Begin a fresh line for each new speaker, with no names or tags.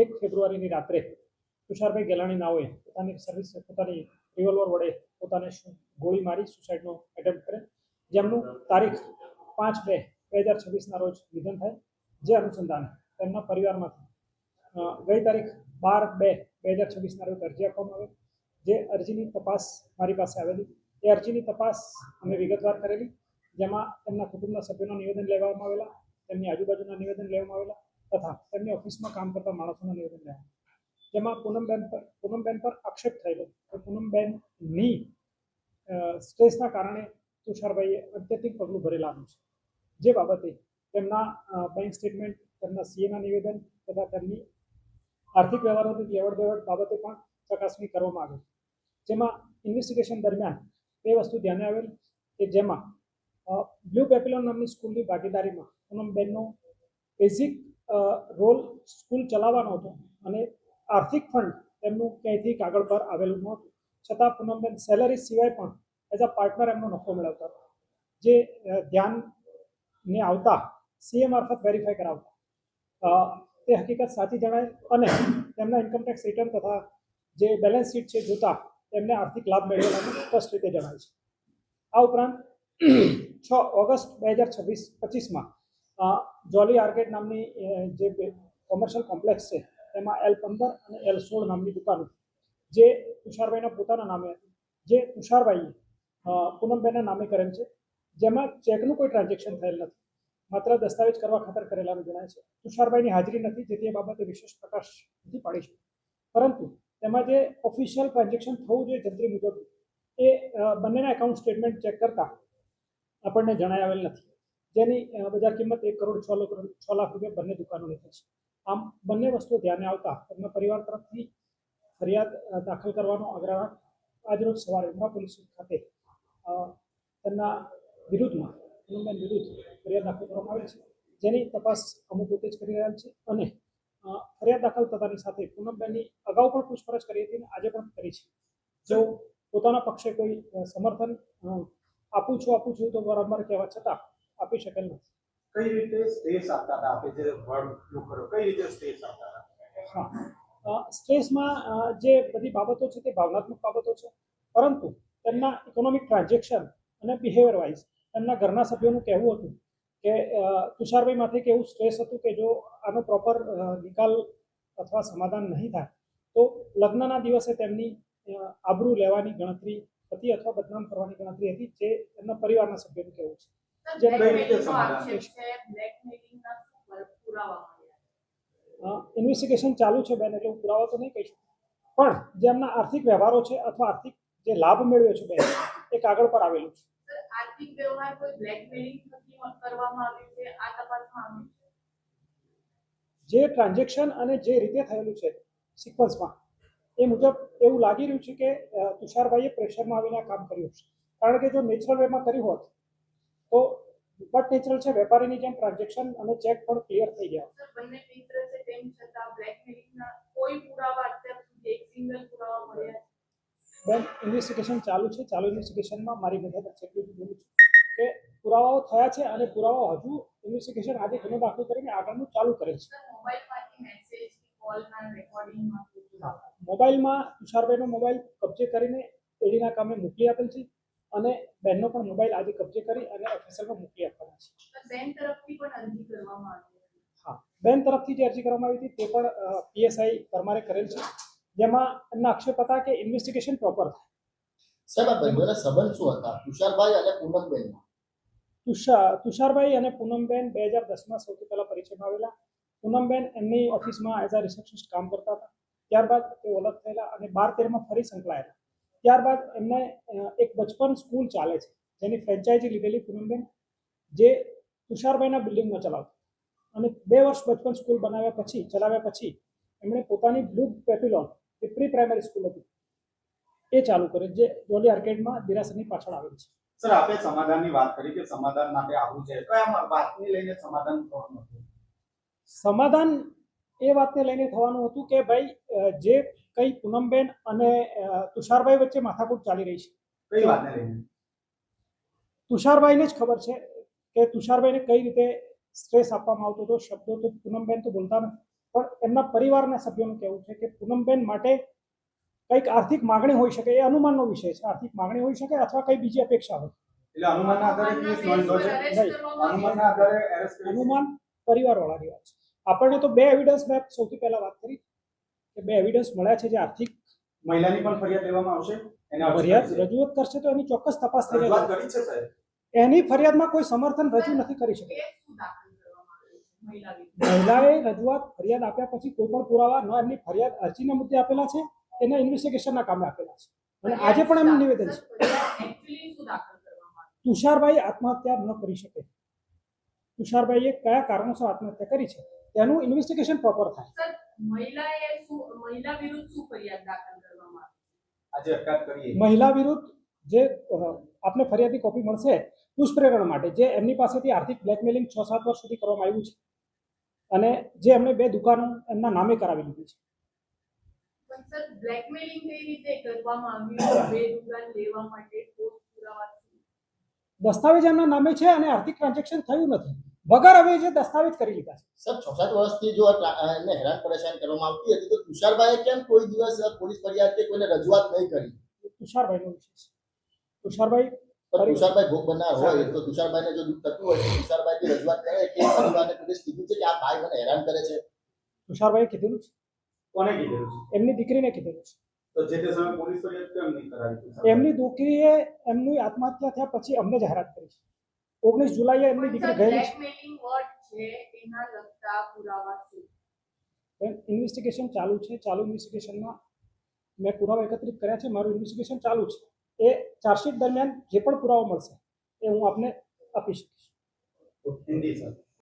એક ફેબ્રુઆરીની રાત્રે તુષારભાઈ ગેલાણી નાઓએ પોતાની સર્વિસ, પોતાની રિવોલ્વર વડે પોતાને ગોળી મારી સુસાઇડનો એટેમ્પ કરે જેમનું તારીખ પાંચ બે બે હજાર છવ્વીસના રોજ નિધન થાય. જે અનુસંધાને તેમના પરિવારમાંથી ગઈ તારીખ બાર બે બે હજાર છવ્વીસના રોજ અરજી આપવામાં આવે. જે અરજીની તપાસ મારી પાસે આવેલી. એ અરજીની તપાસ અમે વિગતવાર કરેલી. જેમાં તેમના કુટુંબના સભ્યોના નિવેદન લેવામાં આવેલા, તેમની આજુબાજુના નિવેદન લેવામાં આવેલા તથા તેમની ઓફિસમાં કામ કરતા માણસોના નિવેદન લેવામાં જેમાં પૂનમબેન પર પૂનમબેન પર આક્ષેપ થયેલો. કે પૂનમબેનની સ્ટ્રેસના કારણે તુષારભાઈએ અત્યધિક પગલું ભરેલાનું છે. જે બાબતે તેમના બેંક સ્ટેટમેન્ટ તેમના સીએના નિવેદન તથા તેમની આર્થિક વ્યવહારોની લેવડ દેવડ બાબતે પણ ચકાસણી કરવામાં આવી. જેમાં ઇન્વેસ્ટિગેશન દરમિયાન એ વસ્તુ ધ્યાને આવેલ કે જેમાં બ્લુ પેપિલોન નામની સ્કૂલની ભાગીદારીમાં પૂનમબેનનો બેઝિક રોલ સ્કૂલ ચલાવવાનો હતો અને આર્થિક ફંડ તેમનું ક્યાંયથી કાગળ પર આવેલું નહોતું. છતાં પૂનમબેન સેલરી સિવાય પણ એઝ અ પાર્ટનર એમનો નફો મેળવતા હતા. જે ધ્યાનને આવતા સીએ મારફત વેરીફાઈ કરાવતા. તે હકીકત સાચી જણાય અને તેમના ઇન્કમટેક્સ રિટર્ન તથા જે બેલેન્સ શીટ છે જોતા તેમને આર્થિક લાભ મેળવેલાનું સ્પષ્ટ રીતે જણાય છે. આ ઉપરાંત છ ઓગસ્ટ બે હજાર છવ્વીસ પચીસમાં જોલી આર્કેડ નામની જે કોમર્શિયલ કોમ્પ્લેક્સ છે તેમાં એલ પંદર અને એલ સોળ નામની દુકાનો જે તુષારભાઈના પોતાના નામે હતી જે તુષારભાઈએ પૂનમભાઈના નામે કરેલ છે. જેમાં ચેકનું કોઈ ટ્રાન્ઝેક્શન થયેલ નથી. માત્ર દસ્તાવેજ કરવા ખાતર કરેલાનું જણાય છે. તુષારભાઈની હાજરી નથી, જેથી એ બાબતે વિશેષ પ્રકાશ નથી પાડી શકે. પરંતુ તેમાં જે ઓફિશિયલ ટ્રાન્ઝેક્શન થવું જોઈએ જંત્રી મુજબ, એ બંનેના એકાઉન્ટ સ્ટેટમેન્ટ ચેક કરતા આપણને જણાવેલ નથી. જેની બજાર કિંમત એક કરોડ છ લાખ છ લાખ રૂપિયા બંને દુકાનો લીધી છે. આમ બંને વસ્તુઓ ધ્યાને આવતા તેમના પરિવાર તરફથી ફરિયાદ દાખલ કરવાનો આગ્રહ આજરોજ સવારે ઉમરા પોલીસ ખાતે તેમના વિરુદ્ધમાં પૂનમબેન વિરુદ્ધ ફરિયાદ દાખલ કરવામાં આવી છે. જેની તપાસ અમુક પોતે જ કરી રહ્યા છે અને ફરિયાદ દાખલ થતાની સાથે પૂનમબેનની અગાઉ પણ પૂછપરછ કરી હતી અને આજે પણ કરી છે. જો પોતાના પક્ષે કોઈ સમર્થન આપું છું આપું છું તો વારંવાર કહેવા છતાં આપી શકેલ નથી
કઈ રીતે સ્ટેજ આપતા હતા? આપે જે વર્ડ ઉપયોગ કર્યો કઈ રીતે સ્ટેજ આપતા હતા?
હા. સ્ટ્રેસમાં જે બધી બાબતો છે તે ભાવનાત્મક બાબતો છે. પરંતુ તેમના ઇકોનોમિક ટ્રાન્ઝેક્શન અને બિહેવિયર વાઇઝ તેમના ઘરના સભ્યોનું કહેવું હતું કે તુષારભાઈ માથે કેવું સ્ટ્રેસ હતું કે જો આનો પ્રોપર નિકાલ અથવા સમાધાન નહીં થાય તો લગ્નના દિવસે તેમની આબરૂ લેવાની ગણતરી હતી અથવા બદનામ કરવાની ગણતરી હતી જે એમના પરિવારના સભ્યોનું કહેવું છે. જેના
કઈ રીતે સમાધાન
ઇન્વેસ્ટિગેશન ચાલુ છે બેન એટલે હું પુરાવા તો નહીં કહી શકું પણ જે એમના આર્થિક વ્યવહારો છે અથવા આર્થિક જે લાભ મેળવ્યો છે બેન એ કાગળ પર આવેલું છે.
આર્થિક વ્યવહાર કોઈ બ્લેકમેલિંગ કરવામાં આવ્યું છે આ તપાસમાં આવ્યું છે?
જે ટ્રાન્ઝેક્શન અને જે રીતે થયેલું છે સિક્વન્સમાં એ મુજબ એવું લાગી રહ્યું છે કે તુષારભાઈએ પ્રેશરમાં આવીને કામ કર્યું છે. કારણ કે જો નેચરલ વેમાં કર્યું હોત તો બટ નેચરલ છે વેપારીની જેમ ટ્રાન્ઝેક્શન અને ચેક પણ ક્લિયર થઈ ગયા.
બંને મિત્ર છે તેમ છતાં બ્લેકમેલિંગના કોઈ પુરાવા અત્યાર સુધી એક સિંગલ પુરાવા મળ્યા
બેન ઇન્વેસ્ટિગેશન ચાલુ છે. ચાલુ ઇન્વેસ્ટિગેશનમાં મારી મદદ જ બોલું છું કે પુરાવાઓ થયા છે અને પુરાવાઓ હજુ ઇન્વેસ્ટિગેશન આજે ગુનો દાખલ કરીને આગળનું ચાલુ કરે છે.
મોબાઈલમાંથી મેસેજ કોલના રેકોર્ડિંગમાં
મોબાઈલમાં તુષારભાઈનો મોબાઈલ કબજે કરીને એડીના કામે મોકલી આપેલ છે. અને બેનનો પણ મોબાઈલ આજે કબજે કરી અને એફએસએલમાં મોકલી આપવાના છે.
બેન તરફથી પણ અરજી કરવામાં આવી હતી.
હા. બેન તરફથી જે અરજી કરવામાં આવી હતી તે પણ પીએસઆઈ પરમારે કરેલ છે. જેમાં એમના આક્ષેપ હતા કે ઇન્વેસ્ટિગેશન પ્રોપર થાય.
સાહેબ આ બંનેના સંબંધ શું હતા? તુષારભાઈ અને પૂનમબેનના
તુષાર તુષારભાઈ અને પૂનમબેન બે હજાર દસમાં સૌથી પહેલા પરિચયમાં આવેલા. પૂનમબેન એમની ઓફિસમાં એઝ અ રિસેપ્શનિસ્ટ કામ કરતા હતા. ત્યારબાદ તે ઓળખ થયેલા અને બાર તેરમાં ફરી સંકળાયેલા. ત્યારબાદ એમને એક બચપન સ્કૂલ ચાલે છે જેની ફ્રેન્ચાઇઝી લીધેલી પૂનમબેન જે તુષારભાઈના બિલ્ડિંગમાં ચલાવતા. અને બે વર્ષ બચપન સ્કૂલ બનાવ્યા પછી ચલાવ્યા પછી એમણે પોતાની બ્લુ પેપિલોન જે પ્રી પ્રાઇમરી સ્કૂલ હતી એ ચાલુ કરી જે જોલી આર્કેડમાં દિરાસરની પાછળ આવેલી છે.
સર આપે સમાધાનની વાત કરી કે સમાધાન માટે આવું છે તો એમ વાતને લઈને સમાધાન થવાનું હતું?
સમાધાન એ વાતને લઈને થવાનું હતું કે ભાઈ જે કઈ પૂનમબેન અને તુષારભાઈ વચ્ચે માથાકૂટ ચાલી રહી છે.
કઈ વાતને લઈને?
તુષારભાઈને જ ખબર છે કે તુષારભાઈને કઈ રીતે સ્ટ્રેસ આપવામાં આવતો હતો. શબ્દો તો પૂનમબેન તો બોલતા નથી. પણ એમના પરિવારના સભ્યોનું કહેવું છે કે પૂનમબેન માટે કંઈક આર્થિક માગણી હોઈ શકે એ અનુમાનનો વિષય છે. આર્થિક માગણી હોઈ શકે અથવા કઈ બીજી અપેક્ષા હોય.
એટલે અનુમાનના આધારે કેસ નોંધો છે? અનુમાનના આધારે એરેસ્ટ
અનુમાન પરિવારવાળાની વાત છે. આપણને તો બે એવિડન્સ મેં સૌથી પહેલા વાત કરી. કે બે એવિડન્સ મળ્યા છે જે આર્થિક
મહિલાની પણ ફરિયાદ લેવામાં આવશે?
ફરિયાદ રજૂઆત કરશે તો એની ચોક્કસ તપાસ થઈ
સાહેબ?
એની ફરિયાદમાં કોઈ સમર્થન રજૂ નથી કરી શકે? મહિલાએ રજૂઆત ફરિયાદ આપ્યા પછી કોઈ પણ પુરાવા ન એમની ફરિયાદ અરજીના મુદ્દે આપેલા છે એના ઇન્વેસ્ટિગેશનના કામે આપેલા છે. અને આજે પણ એમનું નિવેદન છે? તુષારભાઈ આત્મહત્યા ન કરી શકે. તુષારભાઈએ કયા કારણોસર આત્મહત્યા કરી છે? તેનું ઇન્વેસ્ટિગેશન પ્રોપર થાય.
સર મહિલાએ શું મહિલા વિરુદ્ધ શું ફરિયાદ દાખલ કરવામાં આવી?
આજે અટકાયત કરીએ.
મહિલા વિરુદ્ધ જે આપને ફરિયાદની કોપી મળશે દુષ્પ્રેરણ માટે જે એમની પાસેથી આર્થિક બ્લેકમેલિંગ છ સાત વર્ષ સુધી કરવામાં આવ્યું છે. અને જે એમણે બે દુકાનો એમના નામે કરાવી લીધી છે.
બ્લેકમેલિંગ કઈ રીતે કરવામાં આવ્યું? બે દુકાન લેવા માટે ઠોસ પુરાવા શું?
દસ્તાવેજ એમના નામે છે અને આર્થિક ટ્રાન્ઝેક્શન થયું નથી. વગર હવે જે દસ્તાવેજ કરી લીધા છે.
સર છ સાત વર્ષથી જો એમને હેરાન પરેશાન કરવામાં આવતી હતી તો તુષારભાઈએ કેમ કોઈ દિવસ પોલીસ ફરિયાદ કે કોઈને રજૂઆત નહીં કરી?
તુષારભાઈનો વિષય તુષારભાઈ
તુષારભાઈ ભોગ બનનાર હોય તો તુષારભાઈને જો દુઃખ થતું હોય તો તુષારભાઈ રજૂઆત કરે કે પરિવારને પોલીસ કીધું છે કે આ ભાઈ મને હેરાન કરે છે?
તુષારભાઈએ કીધેલું છે?
કોને કીધેલું છે?
એમની દીકરીને કીધેલું છે.
તો જે તે સમયે પોલીસ ફરિયાદ કેમ નહીં કરાવી
એમની દીકરીએ એમની આત્મહત્યા થયા પછી અમને જાહેરાત કરી છે. ઓગણીસ જુલાઈએ એમની દીકરી ગયેલી છે.
છે એના લગતા પુરાવા શું
ઇન્વેસ્ટિગેશન ચાલુ છે. ચાલુ ઇન્વેસ્ટિગેશનમાં મેં પુરાવા એકત્રિત કર્યા છે. મારું ઇન્વેસ્ટિગેશન ચાલુ છે. એ ચાર્જશીટ દરમિયાન જે પણ પુરાવા મળશે એ હું આપને આપી શકીશ.
હિન્દી સર